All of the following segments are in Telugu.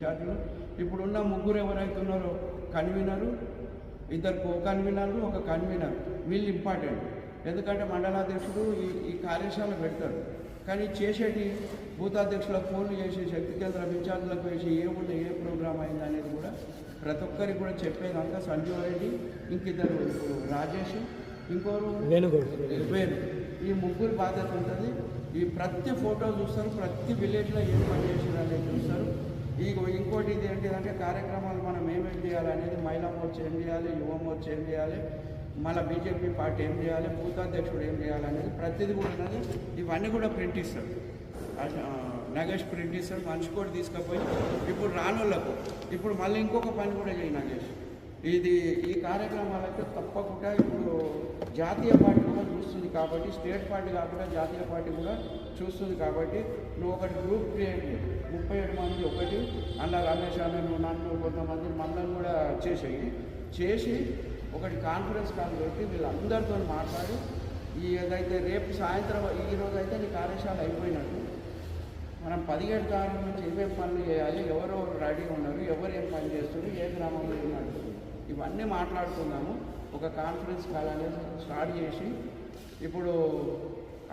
ఇన్ఛార్జీలు ఇప్పుడున్న ముగ్గురు ఎవరైతే ఉన్నారో కన్వీనరు ఇద్దరు కో కన్వీనర్లు ఒక కన్వీనర్. వీళ్ళు ఇంపార్టెంట్. ఎందుకంటే మండలాధ్యక్షుడు ఈ ఈ కార్యశాల పెడతాడు. కానీ చేసేటి బూతాధ్యక్షులకు ఫోన్లు చేసి శక్తి కేంద్రం ఇన్ఛార్జీలకు వేసి ఏముంది ఏ ప్రోగ్రామ్ అయింది అనేది కూడా ప్రతి ఒక్కరికి కూడా చెప్పేదంతా సంజీవ్ రెడ్డి ఇంకిద్దరు రాజేష్ ఇంకోరు వేరు ఈ ముగ్గురు బాధ్యత ఉంటుంది. ఈ ప్రతి ఫోటో చూస్తారు ప్రతి విలేజ్లో ఏం పని చేసారు అనేది చూస్తారు. ఈ ఇంకోటి ఇది ఏంటిదంటే కార్యక్రమాలు మనం ఏమేమి చేయాలనేది మహిళా మోర్చా ఏం చేయాలి యువ మోర్చా ఏం చేయాలి మళ్ళీ బీజేపీ పార్టీ ఏం చేయాలి బూతాధ్యక్షుడు ఏం చేయాలనేది ప్రతిదీ కూడా ఉన్నది. ఇవన్నీ కూడా ప్రింట్ ఇస్తారు. నగేష్ ప్రింట్ ఇస్తాడు మనిషి కూడా తీసుకుపోయి ఇప్పుడు రానులకు ఇప్పుడు మళ్ళీ ఇంకొక పని కూడా చేయి నగేష్. ఇది ఈ కార్యక్రమాలైతే తప్పకుండా ఇప్పుడు జాతీయ పార్టీ కూడా చూస్తుంది కాబట్టి స్టేట్ పార్టీ కాకుండా జాతీయ పార్టీ కూడా చూస్తుంది కాబట్టి నువ్వు ఒకటి గ్రూప్ క్రియేట్ ముప్పై ఏడు మంది ఒకటి అలా రమేష్ అన్న నువ్వు నన్ను కొంతమంది మనల్ని కూడా చేసేయి. చేసి ఒకటి కాన్ఫరెన్స్ కాల్ పెట్టి వీళ్ళందరితో మాట్లాడి ఈ ఏదైతే రేపు సాయంత్రం ఈ రోజు అయితే నీ కార్యశాల అయిపోయినట్టు. మనం పదిహేడు తారీఖు నుంచి ఏమేమి పనులు చేయాలి ఎవరెవరు రెడీ ఉన్నారు ఎవరు ఏం పని చేస్తున్నారు ఏ గ్రామంలో ఏం ఇవన్నీ మాట్లాడుకుందాము. ఒక కాన్ఫరెన్స్ కాల్ అనేది స్టార్ట్ చేసి ఇప్పుడు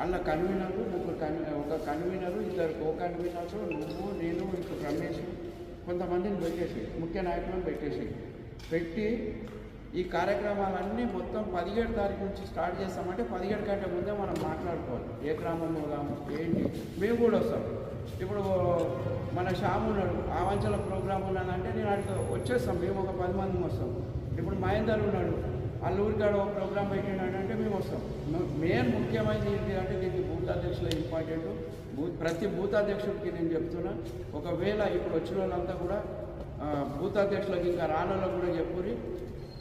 అన్న కన్వీనరు ముగ్గురు కన్ ఒక కన్వీనరు ఇద్దరు కో కన్వీనర్స్ నువ్వు నేను ఇప్పుడు రమేష్ కొంతమందిని పెట్టేసి ముఖ్య నాయకులను పెట్టేసి పెట్టి ఈ కార్యక్రమాలన్నీ మొత్తం పదిహేడు తారీఖు నుంచి స్టార్ట్ చేస్తామంటే పదిహేడు కంటే ముందే మనం మాట్లాడుకోవాలి. ఏ గ్రామంలో కాము ఏంటి? మేము కూడా వస్తాం. ఇప్పుడు మన శ్యామ్ ఉన్నాడు ఆవంచల ప్రోగ్రామ్ ఉన్నాడంటే నేను అడిగి వచ్చేస్తాం మేము ఒక పది మంది వస్తాం. ఇప్పుడు మహేందర్ ఉన్నాడు అల్లూరికాడ ఒక ప్రోగ్రామ్ పెట్టినాడు అంటే మేము వస్తాం. మెయిన్ ముఖ్యమైనది ఏంటి అంటే దీనికి బూత్ ఇంపార్టెంట్. బూత్ ప్రతి బూత్ అధ్యక్షుడికి నేను చెప్తున్నా. ఒకవేళ ఇప్పుడు వచ్చిన వాళ్ళంతా కూడా ఆ, బూత్ అధ్యక్షులకు ఇంకా రానోళ్ళకు కూడా చెప్పుకుని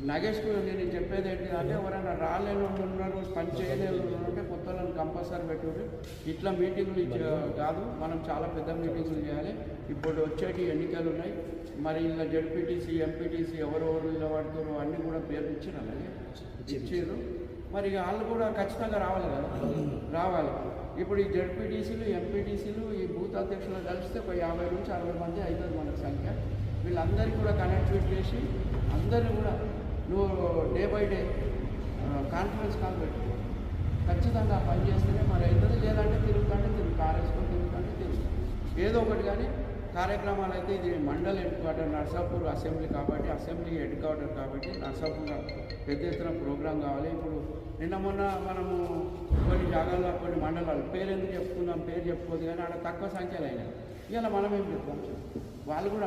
నగేష్ నేను చెప్పేది ఏంటి అంటే ఎవరైనా రాలేని వాళ్ళు ఉన్నారు పని చేయలేని వాళ్ళు ఉంటే కొత్త వాళ్ళని కంపల్సరీ పెట్టుకుని ఇట్లా మీటింగులు ఇచ్చే కాదు మనం చాలా పెద్ద మీటింగులు చేయాలి. ఇప్పుడు వచ్చేటి ఎన్నికలు ఉన్నాయి. మరి ఇలా జడ్పీటీసీ ఎంపీటీసీ ఎవరెవరు ఇలా అన్నీ కూడా పేరు ఇచ్చారు అలాగే? ఇచ్చారు మరి ఇక వాళ్ళు కూడా ఖచ్చితంగా రావాలి కదా? రావాలి. ఇప్పుడు ఈ జడ్పీటీసీలు ఎంపీటీసీలు ఈ బూత్ అధ్యక్షులు కలిస్తే ఒక యాభై నుంచి అరవై మంది అవుతుంది మనకు సంఖ్య. వీళ్ళందరికీ కూడా కనెక్ట్ చేసి అందరినీ కూడా నువ్వు day by day conference call పెట్టు. ఖచ్చితంగా పని చేస్తేనే మరి అవుతుంది లేదంటే తిరుగుతుంటే తిరుగు కార్ వేసుకొని తిరుగుతుంటే తిరుగు. ఏదో ఒకటి కానీ కార్యక్రమాలు అయితే ఇది mandal head quarter Narsapur assembly కాబట్టి అసెంబ్లీ హెడ్ క్వార్టర్ కాబట్టి నర్సాపూర్ పెద్ద ఎత్తున ప్రోగ్రాం కావాలి. ఇప్పుడు నిన్న మొన్న మనము కొన్ని జాగాల్లో కొన్ని మండలాలు పేరు ఎందుకు చెప్పుకుందాం పేరు చెప్పుకోదు కానీ ఆడ తక్కువ సంఖ్యలో అయినాయి. ఇలా మనం ఏం చెప్తాం వాళ్ళు కూడా